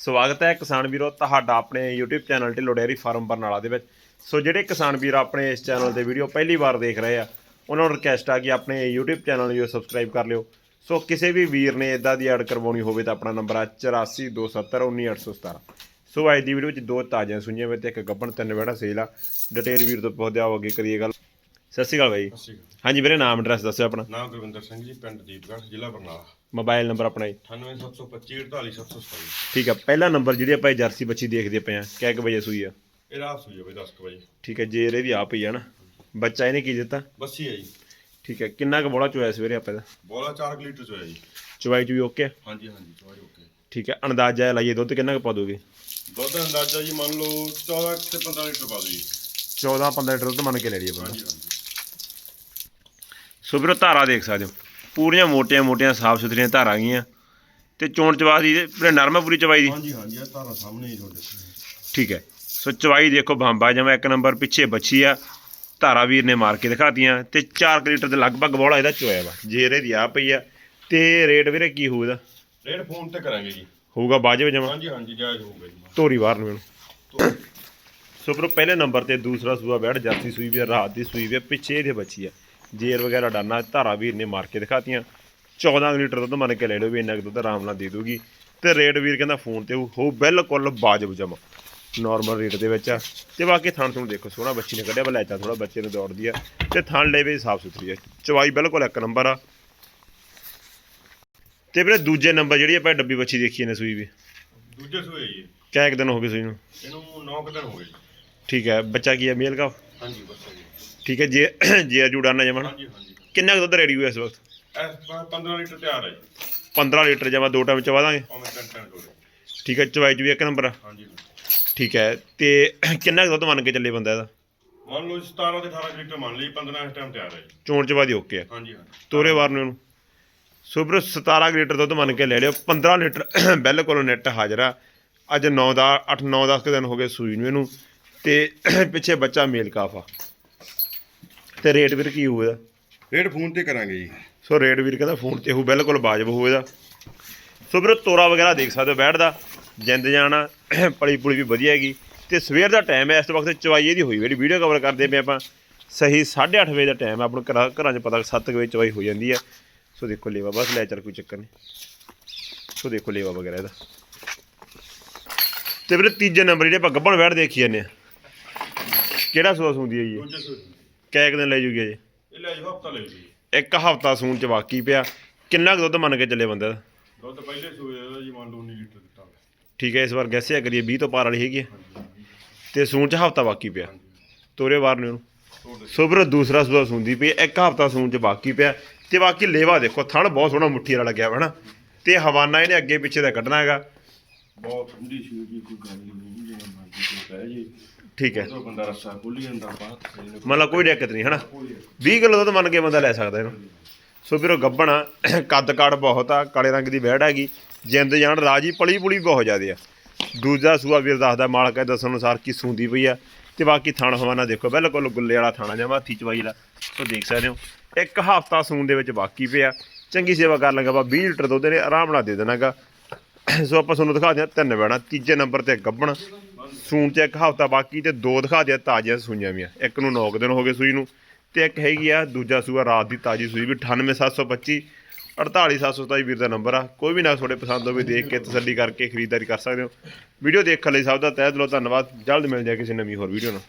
ਸਵਾਗਤ ਹੈ ਕਿਸਾਨ ਵੀਰੋ ਤੁਹਾਡਾ ਆਪਣੇ YouTube channel Dhillon dairy farm Barnala ਦੇ ਵਿੱਚ। ਸੋ ਜਿਹੜੇ ਕਿਸਾਨ ਵੀਰ ਆਪਣੇ ਇਸ ਚੈਨਲ ਤੇ ਵੀਡੀਓ ਪਹਿਲੀ ਵਾਰ ਦੇਖ ਰਹੇ ਆ, ਉਹਨਾਂ ਨੂੰ ਰਿਕਵੈਸਟ ਆ ਕਿ ਆਪਣੇ YouTube ਚੈਨਲ ਨੂੰ ਸਬਸਕ੍ਰਾਈਬ ਕਰ ਲਿਓ। ਸੋ ਕਿਸੇ ਵੀ ਵੀਰ ਨੇ ਇਦਾਂ ਦੀ ਐਡ ਕਰਵਾਉਣੀ ਹੋਵੇ ਤਾਂ ਆਪਣਾ ਨੰਬਰ ਆ 8427191817 ਸੋ ਅੱਜ ਦੀ ਵੀਡੀਓ ਵਿੱਚ ਦੋ ਤਾਜ਼ੀਆਂ ਸੁਣੀਆਂ ਵੇ ਤੇ ਇੱਕ ਗੱਬਣ ਤਿੰਨ ਵੇੜਾ ਸੇਲ ਆ। ਡਿਟੇਲ ਵੀਰ ਤੋਂ ਪੁੱਛਦੇ ਆਵਾਂਗੇ ਕਰੀਏ ਗੱਲ। ਸਤਿ ਸ਼੍ਰੀ ਅਕਾਲ ਬਾਈ। ਸਤਿ ਸ਼੍ਰੀ ਅਕਾਲ। ਹਾਂਜੀ ਵੀਰੇ ਨਾਮ ਐਡਰੈਸ ਦੱਸਿਓ ਆਪਣਾ। ਨਾਮ ਗੁਰਵਿੰਦਰ ਸਿੰਘ ਜੀ ਪਿੰਡ ਦੀਪਗੜ੍ਹ ਜ਼ਿਲ੍ਹਾ ਬਰਨਾਲਾ। ਮੋਬਾਈਲ ਨੰਬਰ ਆਪਣਾ ਜੀ। 98725 48727 ਠੀਕ ਆ ਪਹਿਲਾ ਨੰਬਰ ਜਿਹੜੀ ਆਪਾਂ ਇਹ ਜਰਸੀ ਬੱਚੀ ਦੇਖਦੇ ਪਏ ਆ ਕਿਹ ਕੁ ਵਜੇ ਸੂਈ ਆ? ਇਹ ਰਾਤ ਸੂਈ ਹੋਵੇ 10 ਕੁ ਵਜੇ। ਠੀਕ ਹੈ ਜੇਰ ਇਹਦੀ ਆਪ ਹੀ ਆ ਨਾ। ਬੱਚਾ ਇਹਨੇ ਕੀ ਦਿੱਤਾ? ਬੱਸੀ ਹੈ ਜੀ। ਠੀਕ ਹੈ ਕਿੰਨਾ ਕੁ ਬੋਲਾ ਚੋਇਆ ਸਵੇਰੇ ਆਪਾਂ ਦਾ ਬੋਲਾ 4 ਲੀਟਰ ਚ ਹੋਇਆ ਜੀ। ਚਵਾਈ ਚ ਵੀ ਓਕੇ ਆ? ਹਾਂਜੀ ਹਾਂਜੀ ਚੋਰੀ ਓਕੇ। ਠੀਕ ਹੈ ਅੰਦਾਜ਼ਾ ਲਾਈਏ ਦੁੱਧ ਕਿੰਨਾ ਕੁ ਪਾ ਦੋਗੇ? ਦੁੱਧ ਦਾ ਅੰਦਾਜ਼ਾ ਜੀ ਮੰਨ ਲਓ 14 ਤੇ 15 ਲੀਟਰ ਪਾ ਦਿਓ ਜੀ। 14 15 ਲੀਟਰ ਦੁੱਧ ਮੰਨ ਕੇ ਲੈ ਲਈਏ ਹਾਂਜੀ ਹਾਂਜੀ। ਸੋ ਵੀਰੋ ਧਾਰਾ ਦੇਖ ਸਕਦੇ ਹੋ। ਪੂਰੀਆਂ ਮੋਟੀਆਂ ਮੋਟੀਆਂ ਸਾਫ਼ ਸੁਥਰੀਆਂ ਧਾਰਾਂ ਗਈਆਂ। ਤੇ ਚੋਣ ਚਵਾ ਦੀ ਵੀਰੇ ਨਰਮ ਪੂਰੀ ਚਵਾਈ ਦੀ? ਹਾਂਜੀ ਹਾਂਜੀ ਇਹ ਤਾਰਾ ਸਾਹਮਣੇ ਹੀ ਤੁਹਾਡੇ ਠੀਕ ਹੈ। ਸੋ ਚਵਾਈ ਦੇਖੋ ਬੰਬਾ ਜਮਾ ਇੱਕ ਨੰਬਰ ਪਿੱਛੇ ਬੱਚੀ ਆ। ਧਾਰਾ ਵੀਰ ਨੇ ਮਾਰ ਕੇ ਦਿਖਾਤੀਆਂ। ਤੇ 4 ਲੀਟਰ ਦੇ ਲਗਭਗ ਬੋਲਾ ਇਹਦਾ ਚੋਇਆ ਵਾ। ਜੇਰ ਇਹਦੀ ਆ ਪਈ ਆ। ਤੇ ਰੇਟ ਵੀਰੇ ਕੀ ਹੋਊਗਾ ਰੇਟ ਫੋਨ ਤੇ ਕਰਾਂਗੇ ਜੀ। ਹੋਊਗਾ ਬਾਜਵੇ ਜਮਾ? ਹਾਂਜੀ ਹਾਂਜੀ ਜਾਇਜ਼ ਹੋਊਗਾ ਜੀ। ਧੋਰੀ ਬਾਹਰ ਨੂੰ ਇਹਨੂੰ। ਸੋ ਫਿਰ ਪਹਿਲੇ ਨੰਬਰ ਤੇ ਦੂਸਰਾ ਸੂਆ ਬੈਠ ਜਰਸੀ ਸੂਈ ਵੀ ਰਾਤ ਦੀ ਸੂਈ ਵੀ ਪਿੱਛੇ ਇਹਦੇ ਬੱਚੀ ਆ। ਜੇਰ ਵਗੈਰਾ ਡਾਨਾ ਧਾਰਾ ਵੀਰ ਨੇ ਮਾਰ ਕੇ ਦਿਖਾਤੀਆਂ। 14 ਲੀਟਰ ਦੁੱਧ ਮੰਨ ਕੇ ਲੈ ਲਓ ਵੀ ਇੰਨਾ ਦੁੱਧ ਆਰਾਮ ਨਾਲ ਦੇ ਦੂਗੀ ਤੇ ਰੇਟ ਵੀਰ ਕਹਿੰਦਾ ਫੋਨ ਤੇ ਹੋ ਬਿਲਕੁਲ ਬਾਜਬ ਜਮਾ ਨਾਰਮਲ ਰੇਟ ਦੇ ਵਿੱਚ ਆ। ਤੇ ਬਾਕੀ ਥਣ ਤੁਹਾਨੂੰ ਦੇਖੋ ਸੋਹਣਾ ਬੱਚੀ ਨੇ ਕੱਢਿਆ ਬਲੈਚਾ ਥੋੜਾ ਬੱਚੇ ਨੂੰ ਦੌੜਦੀ ਆ। ਤੇ ਥਣ ਲੈ ਵੀ ਸਾਫ਼ ਸੁਥਰੀ ਆ। ਚਵਾਈ ਬਿਲਕੁਲ ਇੱਕ ਨੰਬਰ ਆ। ਤੇ ਵੀਰੇ ਦੂਜੇ ਨੰਬਰ ਜਿਹੜੀ ਆਪਾਂ ਡੱਬੀ ਬੱਚੀ ਦੇਖੀ ਨੇ ਸੂਈ ਵੀ। ਦੂਜੇ ਜੀ। ਕਿਆ ਇੱਕ ਦਿਨ ਹੋ ਗਏ ਸੂਈ ਨੂੰ? ਇਹਨੂੰ 9 ਦਿਨ ਹੋ ਗਏ। ਠੀਕ ਹੈ ਬੱਚਾ ਕੀ ਹੈ ਮੇਲ ਕਾ ਹਾਂਜੀ ਬੱਸਾ ਜੀ। ਠੀਕ ਹੈ ਜੇ ਜੇ ਜਮਨ ਹਾਂਜੀ ਹਾਂਜੀ। ਕਿੰਨਾ ਕੁ ਦੁੱਧ ਰੈਡੀ ਹੋਇਆ ਇਸ ਵਕਤ? ਇਸ ਵਾਰ 15 ਲੀਟਰ ਤਿਆਰ ਹੈ ਜੀ। 15 ਲੀਟਰ ਜਮਾ ਦੋ ਟਾਈਮ ਚਵਾ ਦਾਂਗੇ? ਭਾਵੇਂ ਠੀਕ ਹੈ ਚਵਾਈ ਚ ਵੀ ਇੱਕ ਨੰਬਰ ਆ। ਹਾਂਜੀ ਠੀਕ ਹੈ ਤੇ ਕਿੰਨਾ ਕੁ ਦੁੱਧ ਮੰਨ ਕੇ ਚੱਲੇ ਬੰਦਾ ਇਹਦਾ? ਮੰਨ ਲਓ 17 ਤੇ 18 ਲੀਟਰ ਮੰਨ ਲਈ 15 ਇਸ ਟਾਈਮ ਤਿਆਰ ਹੈ ਜੀ। ਚੋਣ ਚਵਾ ਦੀ ਓਕੇ ਆ। ਹਾਂਜੀ ਹਾਂਜੀ। ਤੋਰੇ ਵਾਰ ਨੂੰ ਇਹਨੂੰ। ਸੁਬਰ 17 ਕੁ ਲੀਟਰ ਦੁੱਧ ਮੰਨ ਕੇ ਲੈ ਲਿਓ। 15 ਲੀਟਰ ਬਿਲਕੁਲ ਨੈਟ ਹਾਜ਼ਰ ਆ। ਅੱਜ 9 ਦਾ 8 9 10 ਕੁ ਦਿਨ ਹੋ ਗਏ ਸੂਈ ਨੂੰ ਇਹਨੂੰ। ਤੇ ਪਿੱਛੇ ਬੱਚਾ ਮੇਲ ਕਾਫਾ ਤੇ ਰੇਟ ਵੀਰ ਕੀ ਹੋਊ ਇਹਦਾ? ਰੇਟ ਫੋਨ ਤੇ ਕਰਾਂਗੇ ਜੀ। ਸੋ ਰੇਟ ਵੀਰ ਕਹਿੰਦਾ ਫੋਨ ਤੇ ਉਹ ਬਿਲਕੁਲ ਵਾਜਬ ਹੋਊ ਇਹਦਾ। ਸੋ ਵੀਰੋ ਤੋਰਾ ਵਗੈਰਾ ਦੇਖ ਸਕਦੇ ਹੋ ਬੈਠਦਾ ਜਿੰਦ ਜਾਣਾ ਪਲੀ ਪੁਲੀ ਵੀ ਵਧੀਆ ਹੈਗੀ। ਤੇ ਸਵੇਰ ਦਾ ਟਾਈਮ ਹੈ ਇਸ ਵਕਤ ਚਵਾਈ ਇਹਦੀ ਹੋਈ ਜਿਹੜੀ ਵੀਡੀਓ ਕਵਰ ਕਰਦੇ ਪਏ ਆਪਾਂ। ਸਹੀ 8:30 ਵਜੇ ਦਾ ਟਾਈਮ ਹੈ ਘਰਾਂ ਘਰਾਂ 'ਚ ਪਤਾ 7 ਵਜੇ ਚਵਾਈ ਹੋ ਜਾਂਦੀ ਹੈ। ਸੋ ਦੇਖੋ ਲੇਵਾ ਬਸ ਲੈ ਚੱਲ ਕੋਈ ਚੱਕਰ ਨਹੀਂ। ਸੋ ਦੇਖੋ ਲੇਵਾ ਵਗੈਰਾ ਇਹਦਾ। ਤੇ ਵੀਰੇ ਤੀਜੇ ਨੰਬਰ ਜਿਹੜੇ ਆਪਾਂ ਗੱਬਣ ਬੈਠ ਦੇਖੀ ਜਾਂਦੇ ਆ ਕਿਹੜਾ ਸੂਆ ਸੁੰਦੀ ਹੈ ਜੀ ਇੱਕ ਦਿਨ ਲੈ ਜੂਗੀ ਜੀ ਇਹ ਲੈ ਜੀ ਹਫਤਾ ਲੈ ਜੀ ਇੱਕ ਹਫਤਾ ਸੂਣ ਚ ਬਾਕੀ ਪਿਆ। ਕਿੰਨਾ ਕੁ ਦੁੱਧ ਮੰਨ ਕੇ ਚੱਲੇ ਬੰਦਾ ਦਾ? ਦੁੱਧ ਪਹਿਲੇ ਸੂਏ ਦਾ ਜੀ ਮੰਨ ਲਓ 19 ਲੀਟਰ ਦਿੱਤਾ। ਠੀਕ ਹੈ ਇਸ ਵਾਰ ਗੈਸਿਆ ਕਰੀਏ 20 ਤੋਂ ਪਾਰ ਵਾਲੀ ਹੈਗੀ ਹੈ। ਤੇ ਸੂਣ ਚ ਹਫਤਾ ਬਾਕੀ ਪਿਆ। ਤੋਰੇ ਵਾਰ ਨੂੰ ਉਹਨੂੰ। ਸੋ ਵੀਰੋ ਦੂਸਰਾ ਸੂਆ ਸੁੰਦੀ ਪਈ ਹੈ, ਇੱਕ ਹਫਤਾ ਸੂਣ ਚ ਬਾਕੀ ਪਿਆ। ਤੇ ਬਾਕੀ ਲੇਵਾ ਦੇਖੋ ਥਣ ਬਹੁਤ ਸੋਹਣਾ ਮੁੱਠੀ ਵਾਲਾ ਲੱਗਿਆ ਵਾ ਨਾ ਤੇ ਹਵਾਨਾ ਇਹਨੇ ਅੱਗੇ ਪਿੱਛੇ ਦਾ ਕੱਢਣਾ ਹੈਗਾ। ਬਹੁਤ ਠੰਡੀ ਸੀ ਜੀ ਕੋਈ ਗੱਲ ਨਹੀਂ ਜਿਵੇਂ ਮਰਜ਼ੀ ਕੋਈ ਕਹਿ ਜੀ। ਠੀਕ ਹੈ। ਉਦੋਂ ਬੰਦਾ ਰੱਸਾ ਖੁੱਲੀ ਜਾਂਦਾ ਬਾਹਰ ਸਹੀ ਨੇ ਮਤਲਬ ਕੋਈ ਦਿੱਕਤ ਨਹੀਂ ਹਨਾ? 20 ਕਿਲੋ ਦੁੱਧ ਮੰਨ ਕੇ ਬੰਦਾ ਲੈ ਸਕਦਾ ਇਹਨੂੰ। ਸੋ ਵੀਰੋ ਗੱਬਣਾ ਕੱਦ ਕਾੜ ਬਹੁਤ ਆ ਕਾਲੇ ਰੰਗ ਦੀ ਵਹਿੜ ਹੈਗੀ। ਜਿੰਦ ਜਾਣ ਰਾਜੀ ਪਲੀ ਪੁਲੀ ਬਹੁਤ ਜ਼ਿਆਦੇ ਆ। ਦੂਜਾ ਸੂਆ ਵੀਰ ਦੱਸਦਾ ਮਾਲਕ ਹੈ ਦੱਸਣ ਅਨੁਸਾਰ ਕੀ ਸੂੰਦੀ ਪਈ ਆ। ਤੇ ਬਾਕੀ ਥਣ ਹਵਾਨਾ ਦੇਖੋ ਬਿਲਕੁਲ ਗੁੱਲੇ ਵਾਲਾ ਥਾਣਾ ਜਮਾ ਹੱਥੀ ਚਵਾਈ ਦਾ ਸੋ ਦੇਖ ਸਕਦੇ ਹੋ ਇੱਕ ਹਫਤਾ ਸੂਣ ਦੇ ਵਿੱਚ ਬਾਕੀ ਪਿਆ। ਚੰਗੀ ਸੇਵਾ ਕਰ ਲਗਾ ਬਾ 20 ਲੀਟਰ ਦੁੱਧ ਨੇ ਆਰਾਮ ਨਾਲ ਦੇ ਦੇਣਾਗਾ। ਸੋ ਆਪਾਂ ਤੁਹਾਨੂੰ ਦਿਖਾ ਦਿਆਂ ਤਿੰਨ ਬੈਣਾ ਤੀਜੇ ਨੰਬਰ ਤੇ ਗੱਬਣ, ਸੂਣ ਤੇ ਇੱਕ ਹਫਤਾ ਬਾਕੀ ਤੇ ਦੋ ਦਿਖਾ ਦਿਆਂ ਤਾਜ਼ੀਆਂ ਸੂਈਆਂ ਵੀਆਂ। ਇੱਕ ਨੂੰ 9 ਦਿਨ ਹੋ ਗਏ ਸੂਈ ਨੂੰ ਤੇ ਇੱਕ ਹੈਗੀ ਆ, ਦੂਜਾ ਸੂਆ ਰਾਤ ਦੀ ਤਾਜ਼ੀ ਸੂਈ ਵੀ 98725 48727 ਵੀਰ ਦਾ ਨੰਬਰ ਆ। ਕੋਈ ਵੀ ਨਾ ਤੁਹਾਡੇ ਪਸੰਦ ਹੋਵੇ ਦੇਖ ਕੇ ਤਸੱਲੀ ਕਰਕੇ ਖਰੀਦਦਾਰੀ ਕਰ ਸਕਦੇ ਹੋ। ਵੀਡੀਓ ਦੇਖਣ ਲਈ ਸਭ ਦਾ ਤਹਿ ਦਿਲੋਂ ਧੰਨਵਾਦ, ਜਲਦ ਮਿਲ ਜਾਏ ਕਿਸੇ ਨਵੀਂ ਹੋਰ ਵੀਡੀਓ ਨਾਲ।